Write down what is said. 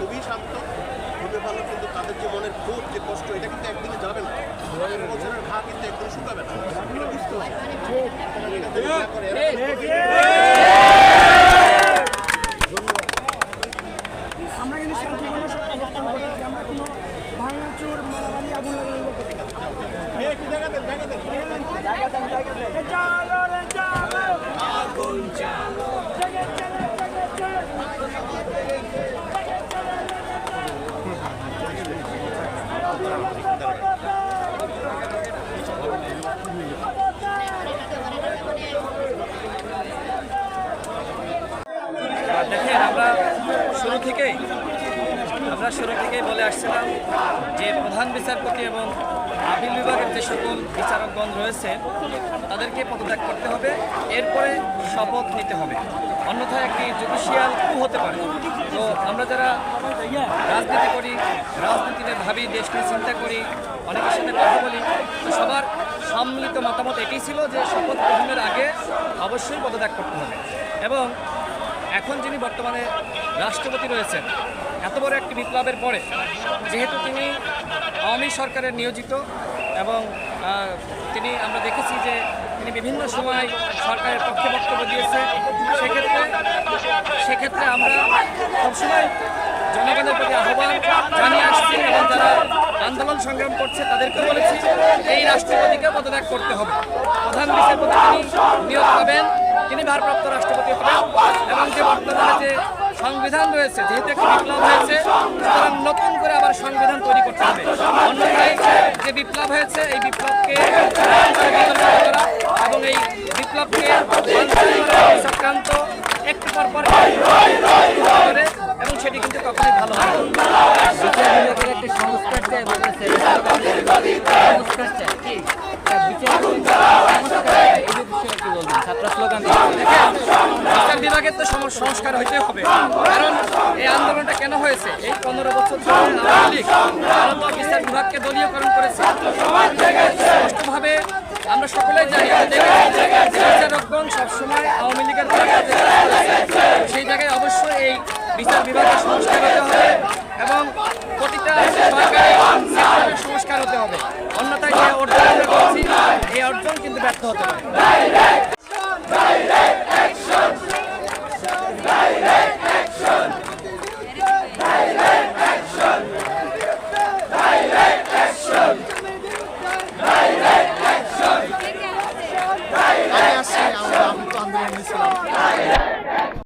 খুবই শান্ত খুবই ভালো কিন্তু তাদের যে মনের ক্ষোভ যে কষ্ট এটা কিন্তু একদিনে যাবে না। দশ বছরের ঘা কিন্তু একদিন শুকাবে না। বুঝতে হবে থেকেই, আমরা শুরু থেকেই বলে আসছিলাম যে প্রধান বিচারপতি এবং আপিল বিভাগের যে সকল বিচারকগণ রয়েছে, তাদেরকে পদত্যাগ করতে হবে, এরপরে শপথ নিতে হবে। অন্যথায় একটি জুডিশিয়াল কু হতে পারে। তো আমরা যারা রাজনীতি করি, রাজনীতিতে ভাবি দেশ নিয়ে চিন্তা করি, অনেকের সাথে কথা বলি সবার সম্মিলিত মতামত এটাই ছিল যে শপথ গ্রহণের আগে অবশ্যই পদত্যাগ করতে হবে। এবং এখন যিনি বর্তমানে রাষ্ট্রপতি রয়েছেন। এত বড় একটি বিপ্লবের পরে, যেহেতু তিনি আওয়ামী সরকারের নিয়োজিত এবং তিনি, আমরা দেখেছি যে তিনি বিভিন্ন সময় সরকারের পক্ষে বক্তব্য দিয়েছে, সেক্ষেত্রে সেক্ষেত্রে আমরা সবসময় জনগণের প্রতি আহ্বান জানিয়ে আসছি এবং যারা আন্দোলন সংগ্রাম করছে তাদেরকে বলেছি, এই রাষ্ট্রপতিকে পদত্যাগ করতে হবে। প্রধান বিচারপতি তিনি নিয়োগ পাবেন, তিনি ভারপ্রাপ্ত রাষ্ট্রপতি হবেন এবং যে বর্তমানে যে সংবিধান রয়েছে, যেহেতু একটি বিপ্লব হয়েছে, সুতরাং নতুন করে আবার সংবিধান তৈরি করতে হবে। অন্যথায় যে বিপ্লব হয়েছে, এই বিপ্লবকে এবং এই বিপ্লবকে সংক্রান্ত একটু পর পর সেক্ষেত্রে সংস্কার হইতে হবে। কারণ এই আন্দোলনটা কেন হয়েছে? এই পনেরো বছর ধরে পাকিস্তান বিভাগকে দলীয়করণ করেছে। স্পষ্টভাবে আমরা সকলে জানি বিচারকগণ সবসময় আওয়ামী লীগের সেই জায়গায় অবশ্যই এই বিচার বিভাগের সংস্কার হতে হবে এবং প্রতিটা সংস্কার হতে হবে। অন্যথায় যে অর্জন আমরা এই অর্জন কিন্তু ব্যর্থ হতে হবে